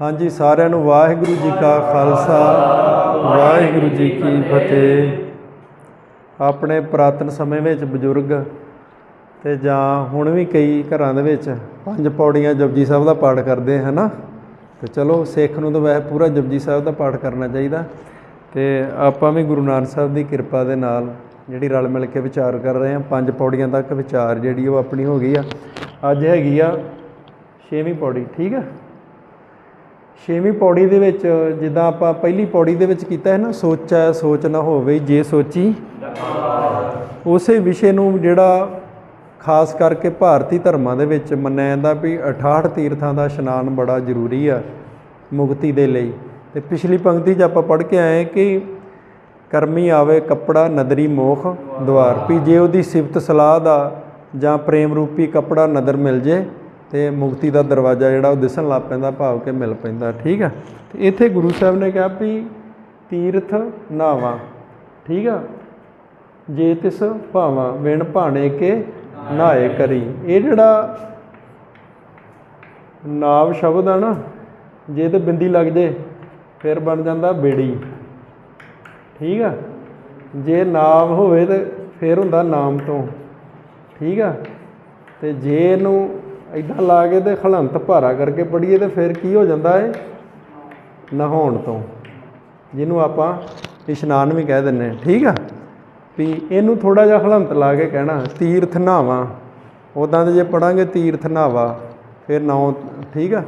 ਹਾਂਜੀ, ਸਾਰਿਆਂ ਨੂੰ ਵਾਹਿਗੁਰੂ ਜੀ ਕਾ ਖਾਲਸਾ, ਵਾਹਿਗੁਰੂ ਜੀ ਕੀ ਫਤਿਹ। ਆਪਣੇ ਪੁਰਾਤਨ ਸਮੇਂ ਵਿੱਚ ਬਜ਼ੁਰਗ ਤੇ ਜਾਂ ਹੁਣ ਵੀ ਕਈ ਘਰਾਂ ਦੇ ਵਿੱਚ ਪੰਜ ਪੌੜੀਆਂ ਜਪਜੀ ਸਾਹਿਬ ਦਾ ਪਾਠ ਕਰਦੇ ਹਨ? ਨਾ ਤੇ ਚਲੋ, ਸਿੱਖ ਨੂੰ ਤਾਂ ਵੈਸੇ ਪੂਰਾ ਜਪਜੀ ਸਾਹਿਬ ਦਾ ਪਾਠ ਕਰਨਾ ਚਾਹੀਦਾ। ਤੇ ਆਪਾਂ ਵੀ ਗੁਰੂ ਨਾਨਕ ਸਾਹਿਬ ਦੀ ਕਿਰਪਾ ਦੇ ਨਾਲ ਜਿਹੜੀ ਰਲ ਮਿਲ ਕੇ ਵਿਚਾਰ ਕਰ ਰਹੇ ਹਾਂ ਪੰਜ ਪੌੜੀਆਂ ਤੱਕ ਵਿਚਾਰ ਜਿਹੜੀ ਉਹ ਆਪਣੀ ਹੋ ਗਈ ਆ। ਅੱਜ ਹੈਗੀ ਆ ਛੇਵੀਂ ਪੌੜੀ, ਠੀਕ ਆ? ਛੇਵੀਂ ਪੌੜੀ ਦੇ ਵਿੱਚ, ਜਿੱਦਾਂ ਆਪਾਂ ਪਹਿਲੀ ਪੌੜੀ ਦੇ ਵਿੱਚ ਕੀਤਾ ਹੈ ਨਾ, ਸੋਚਾ, ਸੋਚ ਨਾ ਹੋਵੇ, ਜੇ ਸੋਚੀ। ਉਸੇ ਵਿਸ਼ੇ ਨੂੰ ਜਿਹੜਾ ਖਾਸ ਕਰਕੇ ਭਾਰਤੀ ਧਰਮਾਂ ਦੇ ਵਿੱਚ ਮੰਨਿਆ ਜਾਂਦਾ ਵੀ 68 ਤੀਰਥਾਂ ਦਾ ਇਸ਼ਨਾਨ ਬੜਾ ਜ਼ਰੂਰੀ ਆ, ਮੁਕਤੀ ਦੇ ਲਈ। ਤੇ ਪਿਛਲੀ ਪੰਕਤੀ 'ਚ ਆਪਾਂ ਪੜ੍ਹ ਕੇ ਆਏ ਕਿ ਕਰਮੀ ਆਵੇ ਕੱਪੜਾ, ਨਦਰੀ ਮੋਖ, ਦੁਆਰ। ਵੀ ਜੇ ਉਹਦੀ ਸਿਫਤ ਸਲਾਹ ਦਾ ਜਾਂ ਪ੍ਰੇਮ ਰੂਪੀ ਕੱਪੜਾ, ਨਦਰ ਮਿਲ ਜੇ ਤੇ ਮੁਕਤੀ ਦਾ ਦਰਵਾਜ਼ਾ ਜਿਹੜਾ ਉਹ ਦਿਸਣ ਲੱਗ ਪੈਂਦਾ, ਭਾਵ ਕਿ ਮਿਲ ਪੈਂਦਾ, ਠੀਕ ਆ? ਤੇ ਇੱਥੇ ਗੁਰੂ ਸਾਹਿਬ ਨੇ ਕਿਹਾ ਵੀ ਤੀਰਥ ਨਾਵਾ, ਠੀਕ ਆ? ਜੇ ਤਿਸ ਭਾਵਾਂ, ਵਿਣ ਭਾਣੇ ਕੇ ਨਹਾਏ ਕਰੀ। ਇਹ ਜਿਹੜਾ ਨਾਵ ਸ਼ਬਦ ਆ ਨਾ, ਜੇ ਤੇ ਬਿੰਦੀ ਲੱਗ ਜੇ, ਫਿਰ ਬਣ ਜਾਂਦਾ ਬੇੜੀ, ਠੀਕ ਆ? ਜੇ ਨਾਮ ਹੋਵੇ ਤੇ ਫਿਰ ਹੁੰਦਾ ਨਾਮ ਤੋਂ, ਠੀਕ ਆ? ਤੇ ਜੇ ਇਹਨੂੰ ਇਦਾਂ ਲਾ ਕੇ ਤੇ ਖਲੰਤ ਭਾਰਾ ਕਰਕੇ ਪੜੀਏ ਤੇ ਫਿਰ ਕੀ ਹੋ ਜਾਂਦਾ ਏ? ਨਹਾਉਣ ਤੋਂ। ਜਿਹਨੂੰ ਆਪਾਂ ਇਸ਼ਨਾਨ ਵੀ ਕਹਿ ਦਿੰਨੇ ਆ ਠੀਕ ਆ? ਵੀ ਇਹਨੂੰ ਥੋੜਾ ਜਿਹਾ ਹਲੰਤ ਲਾ ਕੇ ਕਹਿਣਾ, ਤੀਰਥ ਨਾਵਾ ਉਦਾਂ ਦੇ ਜੇ ਪੜਾਂਗੇ ਤੀਰਥ ਨਾਵਾ ਫਿਰ ਨੌ ਠੀਕ ਆ?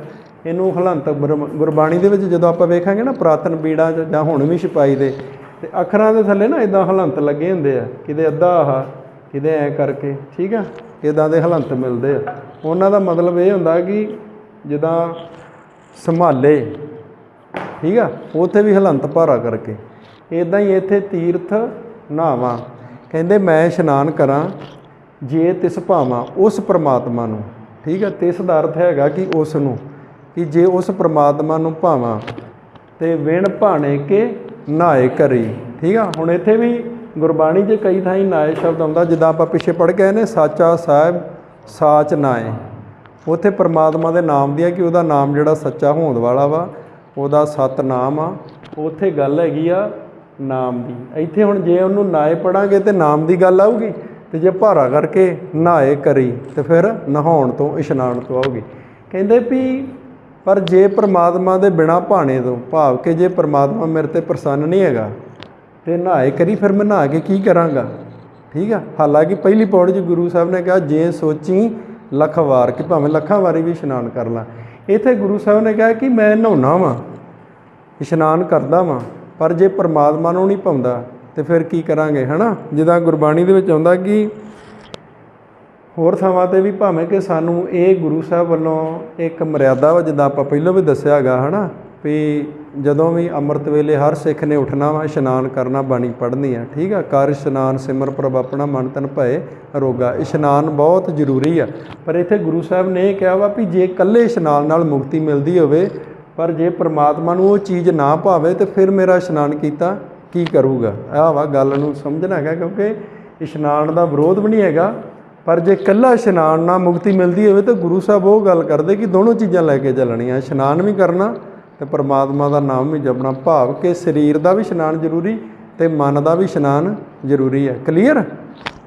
ਇਹਨੂੰ ਹਲੰਤ ਗੁਰਬ- ਗੁਰਬਾਣੀ ਦੇ ਵਿੱਚ ਜਦੋਂ ਆਪਾਂ ਵੇਖਾਂਗੇ ਨਾ ਪੁਰਾਤਨ ਬੀੜਾਂ 'ਚ ਜਾਂ ਹੁਣ ਵੀ ਛਪਾਈ ਦੇ, ਤੇ ਅੱਖਰਾਂ ਦੇ ਥੱਲੇ ਨਾ ਇਦਾਂ ਹਲੰਤ ਲੱਗੇ ਹੁੰਦੇ ਆ। ਕਿਤੇ ਅੱਧਾ ਆਹ, ਕਿਤੇ ਐ ਕਰਕੇ, ਠੀਕ ਆ? ਇਦਾਂ ਦੇ ਹਲੰਤ ਮਿਲਦੇ ਆ। ਉਹਨਾਂ ਦਾ ਮਤਲਬ ਇਹ ਹੁੰਦਾ ਕਿ ਜਿੱਦਾਂ ਸੰਭਾਲੇ, ਠੀਕ ਆ? ਉੱਥੇ ਵੀ ਹਲੰਤ ਭਾਰਾ ਕਰਕੇ। ਇਦਾਂ ਹੀ ਇੱਥੇ ਤੀਰਥ ਨਹਾਵਾਂ ਕਹਿੰਦੇ, ਮੈਂ ਇਸ਼ਨਾਨ ਕਰਾਂ, ਜੇ ਤਿਸ ਭਾਵਾਂ ਉਸ ਪ੍ਰਮਾਤਮਾ ਨੂੰ। ਠੀਕ ਆ? ਤਿਸ ਦਾ ਅਰਥ ਹੈਗਾ ਕਿ ਉਸ ਨੂੰ, ਕਿ ਜੇ ਉਸ ਪ੍ਰਮਾਤਮਾ ਨੂੰ ਭਾਵਾਂ, ਤੇ ਵਿਣ ਭਾਣੇ ਕੇ ਨਹਾਏ ਕਰੀ। ਠੀਕ ਆ? ਹੁਣ ਇੱਥੇ ਵੀ ਗੁਰਬਾਣੀ 'ਚ ਕਈ ਥਾਈਂ ਨਾਏ ਸ਼ਬਦ ਆਉਂਦਾ, ਜਿੱਦਾਂ ਆਪਾਂ ਪਿੱਛੇ ਪੜ੍ਹ ਗਏ ਨੇ, ਸਾਚਾ ਸਾਹਿਬ ਸਾਚ ਨਾਏ ਉੱਥੇ ਪਰਮਾਤਮਾ ਦੇ ਨਾਮ ਦੀ ਆ ਕਿ ਉਹਦਾ ਨਾਮ ਜਿਹੜਾ ਸੱਚਾ ਹੋਂਦ ਵਾਲਾ ਵਾ, ਉਹਦਾ ਸਤ ਨਾਮ ਆ। ਉੱਥੇ ਗੱਲ ਹੈਗੀ ਆ ਨਾਮ ਦੀ। ਇੱਥੇ ਹੁਣ ਜੇ ਉਹਨੂੰ ਨਾਏ ਪੜਾਂਗੇ ਤੇ ਨਾਮ ਦੀ ਗੱਲ ਆਊਗੀ। ਤੇ ਜੇ ਭਾਰਾ ਕਰਕੇ ਨਹਾਏ ਕਰੀ, ਤੇ ਫਿਰ ਨਹਾਉਣ ਤੋਂ, ਇਸ਼ਨਾਨ ਤੋਂ ਆਊਗੀ। ਕਹਿੰਦੇ ਵੀ, ਪਰ ਜੇ ਪ੍ਰਮਾਤਮਾ ਦੇ ਬਿਨਾ ਭਾਣੇ ਤੋਂ, ਭਾਵ ਕਿ ਜੇ ਪ੍ਰਮਾਤਮਾ ਮੇਰੇ ਤੇ ਪ੍ਰਸੰਨ ਨਹੀਂ ਹੈਗਾ, ਤੇ ਨਹਾਏ ਕਰੀ, ਫਿਰ ਮੈਂ ਨਹਾ ਕੇ ਕੀ ਕਰਾਂਗਾ? ਠੀਕ ਆ? ਹਾਲਾਂਕਿ ਪਹਿਲੀ ਪੌੜੀ 'ਚ ਗੁਰੂ ਸਾਹਿਬ ਨੇ ਕਿਹਾ, ਜੇ ਸੋਚੀ ਲੱਖ ਵਾਰ ਕਿ ਭਾਵੇਂ ਲੱਖਾਂ ਵਾਰੀ ਵੀ ਇਸ਼ਨਾਨ ਕਰ ਲਾਂ। ਇੱਥੇ ਗੁਰੂ ਸਾਹਿਬ ਨੇ ਕਿਹਾ ਕਿ ਮੈਂ ਨਹਾਉਣਾ ਵਾਂ, ਇਸ਼ਨਾਨ ਕਰਦਾ ਵਾਂ, ਪਰ ਜੇ ਪਰਮਾਤਮਾ ਨੂੰ ਨਹੀਂ ਪਾਉਂਦਾ ਤੇ ਫਿਰ ਕੀ ਕਰਾਂਗੇ, ਹਨਾ? ਜਿੱਦਾਂ ਗੁਰਬਾਣੀ ਦੇ ਵਿੱਚ ਆਉਂਦਾ ਕਿ ਹੋਰ ਥਾਵਾਂ ਤੇ ਵੀ ਭਾਵੇਂ ਕਿ ਸਾਨੂੰ ਇਹ ਗੁਰੂ ਸਾਹਿਬ ਵੱਲੋਂ ਇੱਕ ਮਰਿਆਦਾ ਵਾ, ਜਿੱਦਾਂ ਆਪਾਂ ਪਹਿਲਾਂ ਵੀ ਦੱਸਿਆ ਹੈਗਾ, ਹਨਾ? ਵੀ ਜਦੋਂ ਵੀ ਅੰਮ੍ਰਿਤ ਵੇਲੇ ਹਰ ਸਿੱਖ ਨੇ ਉੱਠਣਾ ਵਾ, ਇਸ਼ਨਾਨ ਕਰਨਾ, ਬਾਣੀ ਪੜ੍ਹਨੀ ਆ, ਠੀਕ ਆ? ਕਰ ਇਸ਼ਨਾਨ, ਸਿਮਰ ਪ੍ਰਭ ਆਪਣਾ ਮਨ ਤਨ ਭਏ ਰੋਗਾ। ਇਸ਼ਨਾਨ ਬਹੁਤ ਜ਼ਰੂਰੀ ਆ। ਪਰ ਇੱਥੇ ਗੁਰੂ ਸਾਹਿਬ ਨੇ ਇਹ ਕਿਹਾ ਵਾ ਵੀ ਜੇ ਇਕੱਲੇ ਇਸ਼ਨਾਨ ਨਾਲ ਮੁਕਤੀ ਮਿਲਦੀ ਹੋਵੇ, ਪਰ ਜੇ ਪ੍ਰਮਾਤਮਾ ਨੂੰ ਉਹ ਚੀਜ਼ ਨਾ ਭਾਵੇ, ਤੇ ਫਿਰ ਮੇਰਾ ਇਸ਼ਨਾਨ ਕੀਤਾ ਕੀ ਕਰੂਗਾ? ਆਹ ਵਾ ਗੱਲ ਨੂੰ ਸਮਝਣਾ ਹੈਗਾ, ਕਿਉਂਕਿ ਇਸ਼ਨਾਨ ਦਾ ਵਿਰੋਧ ਵੀ ਨਹੀਂ ਹੈਗਾ। ਪਰ ਜੇ ਇਕੱਲਾ ਇਸ਼ਨਾਨ ਨਾਲ ਮੁਕਤੀ ਮਿਲਦੀ ਹੋਵੇ, ਤਾਂ ਗੁਰੂ ਸਾਹਿਬ ਉਹ ਗੱਲ ਕਰਦੇ ਕਿ ਦੋਨੋਂ ਚੀਜ਼ਾਂ ਲੈ ਕੇ ਚੱਲਣੀਆਂ। ਇਸ਼ਨਾਨ ਵੀ ਕਰਨਾ ਤੇ ਪਰਮਾਤਮਾ ਦਾ ਨਾਮ ਵੀ ਜਪਣਾ। ਭਾਵ ਕਿ ਸਰੀਰ ਦਾ ਵੀ ਇਸ਼ਨਾਨ ਜ਼ਰੂਰੀ ਤੇ ਮਨ ਦਾ ਵੀ ਇਸ਼ਨਾਨ ਜ਼ਰੂਰੀ ਹੈ। ਕਲੀਅਰ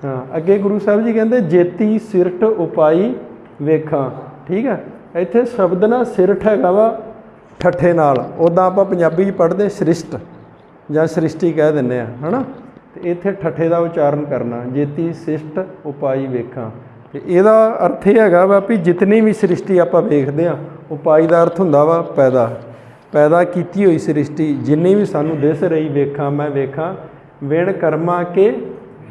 ਹਾਂ, ਅੱਗੇ ਗੁਰੂ ਸਾਹਿਬ ਜੀ ਕਹਿੰਦੇ, ਜੇਤੀ ਸਿਰਠ ਉਪਾਈ ਵੇਖਾਂ। ਠੀਕ ਹੈ? ਇੱਥੇ ਸ਼ਬਦ ਨਾ ਸਿਰਠ ਹੈਗਾ ਵਾ, ਠੱਠੇ ਨਾਲ। ਉਦਾਂ ਆਪਾਂ ਪੰਜਾਬੀ 'ਚ ਪੜ੍ਹਦੇ ਸ੍ਰਿਸ਼ਟ, ਜਾਂ ਸ੍ਰਿਸ਼ਟੀ ਕਹਿ ਦਿੰਦੇ ਆ ਹਨਾ? ਤੇ ਇੱਥੇ ਠੱਠੇ ਦਾ ਉਚਾਰਨ ਕਰਨਾ, ਜੇਤੀ ਸਿਸ਼ਟ ਉਪਾਈ ਵੇਖਾਂ। ਤੇ ਇਹਦਾ ਅਰਥ ਇਹ ਹੈਗਾ ਵਾ ਵੀ ਜਿਤਨੀ ਵੀ ਸ੍ਰਿਸ਼ਟੀ ਆਪਾਂ ਵੇਖਦੇ ਆ ਉਪਾਈ ਦਾ ਅਰਥ ਹੁੰਦਾ ਵਾ ਪੈਦਾ। ਪੈਦਾ ਕੀਤੀ ਹੋਈ ਸ੍ਰਿਸ਼ਟੀ, ਜਿੰਨੀ ਵੀ ਸਾਨੂੰ ਦਿਸ ਰਹੀ, ਵੇਖਾਂ ਮੈਂ, ਵੇਖਾਂ, ਵਿਣ ਕਰਮਾਂ ਕੇ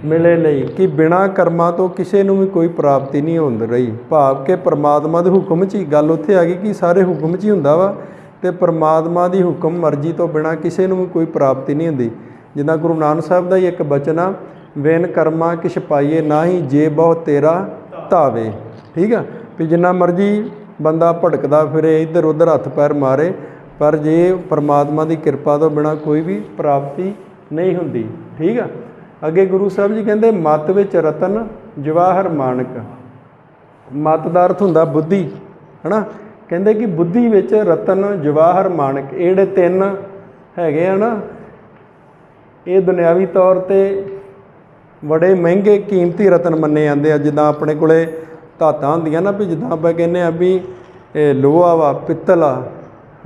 ਮਿਲੇ ਲਈ, ਕਿ ਬਿਨਾ ਕਰਮਾਂ ਤੋਂ ਕਿਸੇ ਨੂੰ ਵੀ ਕੋਈ ਪ੍ਰਾਪਤੀ ਨਹੀਂ ਹੁੰਦ ਰਹੀ। ਭਾਵ ਕਿ ਪ੍ਰਮਾਤਮਾ ਦੇ ਹੁਕਮ 'ਚ ਹੀ ਗੱਲ ਉੱਥੇ ਆ ਗਈ ਕਿ ਸਾਰੇ ਹੁਕਮ 'ਚ ਹੀ ਹੁੰਦਾ ਵਾ, ਤੇ ਪ੍ਰਮਾਤਮਾ ਦੀ ਹੁਕਮ ਮਰਜ਼ੀ ਤੋਂ ਬਿਨਾ ਕਿਸੇ ਨੂੰ ਵੀ ਕੋਈ ਪ੍ਰਾਪਤੀ ਨਹੀਂ ਹੁੰਦੀ। ਜਿੱਦਾਂ ਗੁਰੂ ਨਾਨਕ ਸਾਹਿਬ ਦਾ ਹੀ ਇੱਕ ਬਚਨ ਆ ਵੇਨ ਕਰਮਾ ਕਿਛ ਪਾਈਏ ਨਾਹੀ, ਜੇ ਬਹੁ ਤੇਰਾ ਧਾਵੇ। ਠੀਕ ਆ? ਵੀ ਜਿੰਨਾ ਮਰਜ਼ੀ ਬੰਦਾ ਭਟਕਦਾ ਫਿਰੇ ਇੱਧਰ ਉੱਧਰ ਹੱਥ ਪੈਰ ਮਾਰੇ ਪਰ ਜੇ ਪਰਮਾਤਮਾ ਦੀ ਕਿਰਪਾ ਤੋਂ ਬਿਨਾ ਕੋਈ ਵੀ ਪ੍ਰਾਪਤੀ ਨਹੀਂ ਹੁੰਦੀ, ਠੀਕ ਆ? ਅੱਗੇ ਗੁਰੂ ਸਾਹਿਬ ਜੀ ਕਹਿੰਦੇ, ਮਤ ਵਿੱਚ ਰਤਨ ਜਵਾਹਰ ਮਾਨਕ। ਮਤ ਦਾ ਅਰਥ ਹੁੰਦਾ ਬੁੱਧੀ, ਹਨਾ? ਕਹਿੰਦੇ ਕਿ ਬੁੱਧੀ ਵਿੱਚ ਰਤਨ ਜਵਾਹਰ ਮਾਨਕ, ਇਹ ਜਿਹੜੇ ਤਿੰਨ ਹੈਗੇ ਆ ਨਾ, ਇਹ ਦੁਨਿਆਵੀ ਤੌਰ ਤੇ ਬੜੇ ਮਹਿੰਗੇ ਕੀਮਤੀ ਰਤਨ ਮੰਨੇ ਜਾਂਦੇ ਆ। ਜਿੱਦਾਂ ਆਪਣੇ ਕੋਲੇ ਧਾਤਾਂ ਹੁੰਦੀਆਂ ਨਾ, ਵੀ ਜਿੱਦਾਂ ਆਪਾਂ ਕਹਿੰਦੇ ਆ ਵੀ ਇਹ ਲੋਹਾ ਵਾ, ਪਿੱਤਲ ਆ,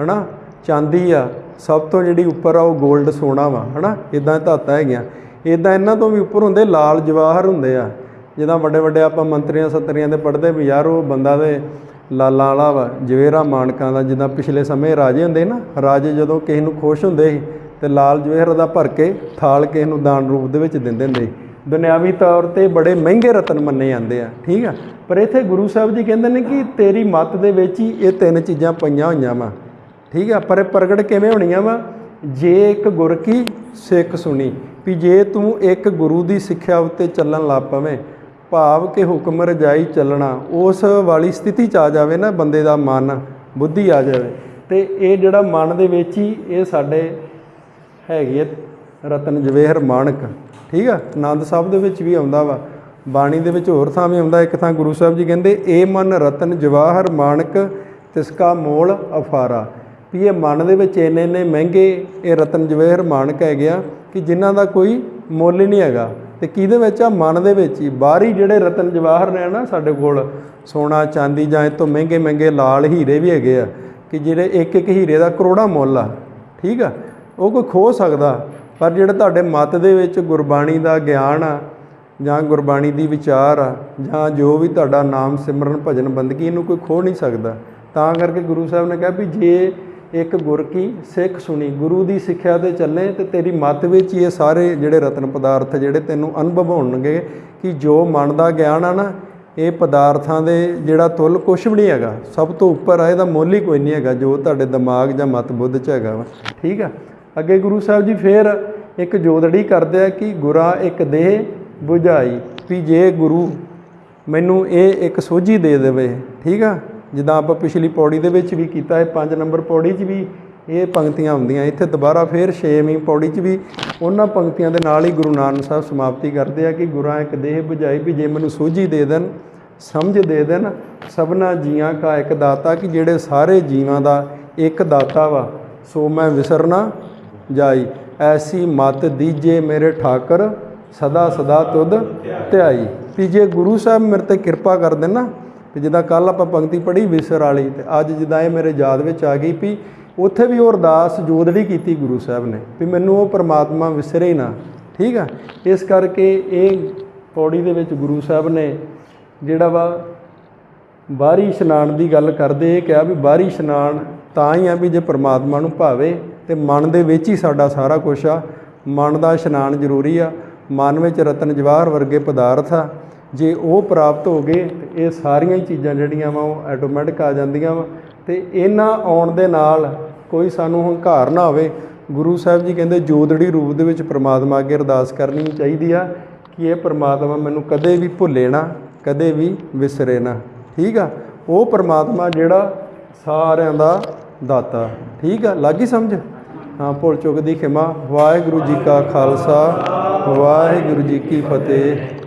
ਹਨਾ? ਚਾਂਦੀ ਆ, ਸਭ ਤੋਂ ਜਿਹੜੀ ਉੱਪਰ ਆ ਉਹ 골ਡ ਸੋਨਾ ਵਾ, ਹਨਾ? ਇਦਾਂ ਧਾਤਾਂ ਹੈਗੀਆਂ। ਇਦਾਂ ਇਹਨਾਂ ਤੋਂ ਵੀ ਉੱਪਰ ਹੁੰਦੇ ਲਾਲ ਜਵਾਹਰ ਹੁੰਦੇ ਆ। ਜਿੱਦਾਂ ਵੱਡੇ ਵੱਡੇ ਆਪਾਂ ਮੰਤਰੀਆਂ, ਸੱਤਰੀਆਂ ਦੇ ਪੜ੍ਹਦੇ ਵੀ, ਯਾਰ ਉਹ ਬੰਦਾ ਦੇ ਲਾਲਾਂ ਵਾਲਾ ਵਾ, ਜਵੇਰਾ, ਮਾਨਕਾਂ ਦਾ, ਜਿੱਦਾਂ ਪਿਛਲੇ ਸਮੇਂ ਰਾਜੇ ਹੁੰਦੇ ਨਾ, ਰਾਜੇ ਜਦੋਂ ਕਿਸੇ ਨੂੰ ਖੁਸ਼ ਹੁੰਦੇ ਸੀ, ਤੇ ਲਾਲ ਜਵੇਹਰ ਦਾ ਭਰ ਕੇ ਥਾਲ ਕਿਸੇ ਨੂੰ ਦਾਨ ਰੂਪ ਦੇ ਵਿੱਚ ਦਿੰਦੇ ਹੁੰਦੇ ਸੀ। ਦੁਨਿਆਵੀ ਤੌਰ ਤੇ ਬੜੇ ਮਹਿੰਗੇ ਰਤਨ ਮੰਨੇ ਜਾਂਦੇ ਆ, ਠੀਕ ਆ? ਪਰ ਇੱਥੇ ਗੁਰੂ ਸਾਹਿਬ ਜੀ ਕਹਿੰਦੇ ਨੇ ਕਿ ਤੇਰੀ ਮੱਤ ਦੇ ਵਿੱਚ ਹੀ ਇਹ ਤਿੰਨ ਚੀਜ਼ਾਂ ਪਈਆਂ ਹੋਈਆਂ ਵਾ। ਠੀਕ ਆ? ਪਰ ਇਹ ਪ੍ਰਗਟ ਕਿਵੇਂ ਹੋਣੀਆਂ ਵਾ? ਜੇ ਇੱਕ ਗੁਰ ਕੀ ਸਿੱਖ ਸੁਣੀ, ਵੀ ਜੇ ਤੂੰ ਇੱਕ ਗੁਰੂ ਦੀ ਸਿੱਖਿਆ ਉੱਤੇ ਚੱਲਣ ਲੱਗ ਪਵੇਂ, ਭਾਵ ਕਿ ਹੁਕਮ ਰਜਾਈ ਚੱਲਣਾ, ਉਸ ਵਾਲੀ ਸਥਿਤੀ ਚ ਆ ਜਾਵੇ ਨਾ, ਬੰਦੇ ਦਾ ਮਨ, ਬੁੱਧੀ ਆ ਜਾਵੇ। ਤੇ ਇਹ ਜਿਹੜਾ ਮਨ ਦੇ ਵਿੱਚ ਹੀ ਇਹ ਸਾਡੇ ਹੈਗੀ ਹੈ ਰਤਨ ਜਵੇਹਰ ਮਾਣਕ, ਠੀਕ ਆ? ਆਨੰਦ ਸਾਹਿਬ ਦੇ ਵਿੱਚ ਵੀ ਆਉਂਦਾ ਵਾ। ਬਾਣੀ ਦੇ ਵਿੱਚ ਹੋਰ ਥਾਂ ਵੀ ਆਉਂਦਾ, ਇੱਕ ਥਾਂ ਗੁਰੂ ਸਾਹਿਬ ਜੀ ਕਹਿੰਦੇ, ਇਹ ਮਨ ਰਤਨ ਜਵਾਹਰ ਮਾਣਕ, ਤਿਸਕਾ ਮੋਲ ਅਫਾਰਾ। ਵੀ ਇਹ ਮਨ ਦੇ ਵਿੱਚ ਇੰਨੇ ਇੰਨੇ ਮਹਿੰਗੇ ਇਹ ਰਤਨ ਜਵੇਹਰ ਮਾਨਕ ਹੈਗੇ ਆ ਕਿ ਜਿਨ੍ਹਾਂ ਦਾ ਕੋਈ ਮੁੱਲ ਹੀ ਨਹੀਂ ਹੈਗਾ। ਤੇ ਕਿਹਦੇ ਵਿੱਚ ਆ? ਮਨ ਦੇ ਵਿੱਚ ਹੀ। ਬਾਹਰੀ ਜਿਹੜੇ ਰਤਨ ਜਵਾਹਰ ਨੇ ਨਾ ਸਾਡੇ ਕੋਲ, ਸੋਨਾ, ਚਾਂਦੀ ਜਾਂ ਇਹ ਤੋਂ ਮਹਿੰਗੇ ਮਹਿੰਗੇ ਲਾਲ ਹੀਰੇ ਵੀ ਹੈਗੇ ਆ ਕਿ ਜਿਹੜੇ ਇੱਕ ਇੱਕ ਹੀਰੇ ਦਾ ਕਰੋੜਾਂ ਮੁੱਲ ਆ। ਠੀਕ ਆ? ਉਹ ਕੋਈ ਖੋ ਸਕਦਾ। ਪਰ ਜਿਹੜਾ ਤੁਹਾਡੇ ਮਤ ਦੇ ਵਿੱਚ ਗੁਰਬਾਣੀ ਦਾ ਗਿਆਨ ਆ ਜਾਂ ਗੁਰਬਾਣੀ ਦੀ ਵਿਚਾਰ ਆ ਜਾਂ ਜੋ ਵੀ ਤੁਹਾਡਾ ਨਾਮ ਸਿਮਰਨ ਭਜਨ ਬੰਦਗੀ, ਇਹਨੂੰ ਕੋਈ ਖੋ ਨਹੀਂ ਸਕਦਾ। ਤਾਂ ਕਰਕੇ ਗੁਰੂ ਸਾਹਿਬ ਨੇ ਕਿਹਾ ਵੀ ਜੇ ਇੱਕ ਗੁਰ ਕੀ ਸਿੱਖ ਸੁਣੀ, ਗੁਰੂ ਦੀ ਸਿੱਖਿਆ ਤੇ ਚੱਲੇ ਤੇ ਤੇਰੀ ਮੱਤ ਵਿੱਚ ਹੀ ਇਹ ਸਾਰੇ ਜਿਹੜੇ ਰਤਨ ਪਦਾਰਥ ਜਿਹੜੇ ਤੈਨੂੰ ਅਨੁਭਵ ਹੋਣਗੇ ਕਿ ਜੋ ਮਨ ਦਾ ਗਿਆਨ ਆ ਨਾ, ਇਹ ਪਦਾਰਥਾਂ ਦੇ ਜਿਹੜਾ ਤੁਲ ਕੁਛ ਵੀ ਨਹੀਂ ਹੈਗਾ, ਸਭ ਤੋਂ ਉੱਪਰ ਆ, ਇਹਦਾ ਮੁੱਲ ਹੀ ਕੋਈ ਨਹੀਂ ਹੈਗਾ, ਜੋ ਤੁਹਾਡੇ ਦਿਮਾਗ ਜਾਂ ਮਤ ਬੁੱਧ 'ਚ ਹੈਗਾ ਵਾ। ਠੀਕ ਆ? ਅੱਗੇ ਗੁਰੂ ਸਾਹਿਬ ਜੀ ਫੇਰ ਇੱਕ ਜੋਦੜੀ ਕਰਦੇ ਆ ਕਿ ਗੁਰਾ ਇੱਕ ਦੇਹ ਬੁਝਾਈ, ਵੀ ਜੇ ਗੁਰੂ ਮੈਨੂੰ ਇਹ ਇੱਕ ਸੋਝੀ ਦੇ ਦੇਵੇ, ਠੀਕ ਆ? ਜਿੱਦਾਂ ਆਪਾਂ ਪਿਛਲੀ ਪੌੜੀ ਦੇ ਵਿੱਚ ਵੀ ਕੀਤਾ ਹੈ 5 ਨੰਬਰ ਪੌੜੀ 'ਚ ਵੀ ਇਹ ਪੰਕਤੀਆਂ ਹੁੰਦੀਆਂ। ਇੱਥੇ ਦੁਬਾਰਾ ਫਿਰ 6ਵੀਂ ਪੌੜੀ 'ਚ ਵੀ ਉਹਨਾਂ ਪੰਕਤੀਆਂ ਦੇ ਨਾਲ ਹੀ ਗੁਰੂ ਨਾਨਕ ਸਾਹਿਬ ਸਮਾਪਤੀ ਕਰਦੇ ਆ ਕਿ ਗੁਰਾਂ ਇੱਕ ਦੇਹ 부ਝਾਈ ਵੀ ਜੇ ਮੈਨੂੰ ਸੋਝੀ ਦੇ ਦੇਣ, ਸਮਝ ਦੇ ਦੇਣ, ਸਭਨਾ ਜੀਆਂ ਕਾ ਇੱਕ ਦਾਤਾ ਕਿ ਜਿਹੜੇ ਸਾਰੇ ਜੀਵਾਂ ਦਾ ਇੱਕ ਦਾਤਾ ਵਾ, ਸੋ ਮੈਂ ਵਿਸਰਨਾ ਜਾਈ। ਐਸੀ ਮਤ ਦੀਜੇ ਮੇਰੇ ਠਾਕਰ, ਸਦਾ ਸਦਾ ਤੁਧ ਧਿਆਈ। ਵੀ ਜੇ ਗੁਰੂ ਸਾਹਿਬ ਮੇਰੇ ਤੇ ਕਿਰਪਾ ਕਰ ਦੇਣ ਨਾ ਵੀ ਜਿੱਦਾਂ ਕੱਲ ਆਪਾਂ ਪੰਕਤੀ ਪੜ੍ਹੀ ਵਿਸਰ ਵਾਲੀ ਤੇ ਅੱਜ ਜਿੱਦਾਂ ਇਹ ਮੇਰੇ ਯਾਦ ਵਿੱਚ ਆ ਗਈ ਵੀ ਉੱਥੇ ਵੀ ਉਹ ਅਰਦਾਸ ਜੋਦੜੀ ਕੀਤੀ ਗੁਰੂ ਸਾਹਿਬ ਨੇ ਵੀ ਮੈਨੂੰ ਉਹ ਪ੍ਰਮਾਤਮਾ ਵਿਸਰੇ ਹੀ ਨਾ, ਠੀਕ ਆ? ਇਸ ਕਰਕੇ ਇਹ ਪੌੜੀ ਦੇ ਵਿੱਚ ਗੁਰੂ ਸਾਹਿਬ ਨੇ ਜਿਹੜਾ ਵਾ ਬਾਹਰੀ ਇਸ਼ਨਾਨ ਦੀ ਗੱਲ ਕਰਦੇ ਇਹ ਕਿਹਾ ਵੀ ਬਾਹਰੀ ਇਸ਼ਨਾਨ ਤਾਂ ਹੀ ਆ ਵੀ ਜੇ ਪ੍ਰਮਾਤਮਾ ਨੂੰ ਭਾਵੇ ਤੇ ਮਨ ਦੇ ਵਿੱਚ ਹੀ ਸਾਡਾ ਸਾਰਾ ਕੁਝ ਆ। ਮਨ ਦਾ ਇਸ਼ਨਾਨ ਜ਼ਰੂਰੀ ਆ। ਮਨ ਵਿੱਚ ਰਤਨ ਜਵਾਹਰ ਵਰਗੇ ਪਦਾਰਥ ਆ। ਜੇ ਉਹ ਪ੍ਰਾਪਤ ਹੋ ਗਏ ਤੇ ਇਹ ਸਾਰੀਆਂ ਹੀ ਚੀਜ਼ਾਂ ਜਿਹੜੀਆਂ ਵਾ ਉਹ ਆਟੋਮੈਟਿਕ ਆ ਜਾਂਦੀਆਂ ਵਾ। ਤੇ ਇਹਨਾਂ ਆਉਣ ਦੇ ਨਾਲ ਕੋਈ ਸਾਨੂੰ ਹੰਕਾਰ ਨਾ ਹੋਵੇ ਗੁਰੂ ਸਾਹਿਬ ਜੀ ਕਹਿੰਦੇ, ਜੋਦੜੀ ਰੂਪ ਦੇ ਵਿੱਚ ਪ੍ਰਮਾਤਮਾ ਅੱਗੇ ਅਰਦਾਸ ਕਰਨੀ ਚਾਹੀਦੀ ਆ ਕਿ ਇਹ ਪ੍ਰਮਾਤਮਾ ਮੈਨੂੰ ਕਦੇ ਵੀ ਭੁੱਲੇ ਨਾ, ਕਦੇ ਵੀ ਵਿਸਰੇ ਨਾ। ਠੀਕ ਆ? ਉਹ ਪ੍ਰਮਾਤਮਾ ਜਿਹੜਾ ਸਾਰਿਆਂ ਦਾ ਦਾਤਾ। ਠੀਕ ਆ? ਲੱਗੀ ਸਮਝ? ਹਾਂ, ਭੁੱਲ ਚੁੱਕ ਦੀ ਖਿਮਾ। ਵਾਹਿਗੁਰੂ ਜੀ ਕਾ ਖਾਲਸਾ, ਵਾਹਿਗੁਰੂ ਜੀ ਕੀ ਫਤਿਹ।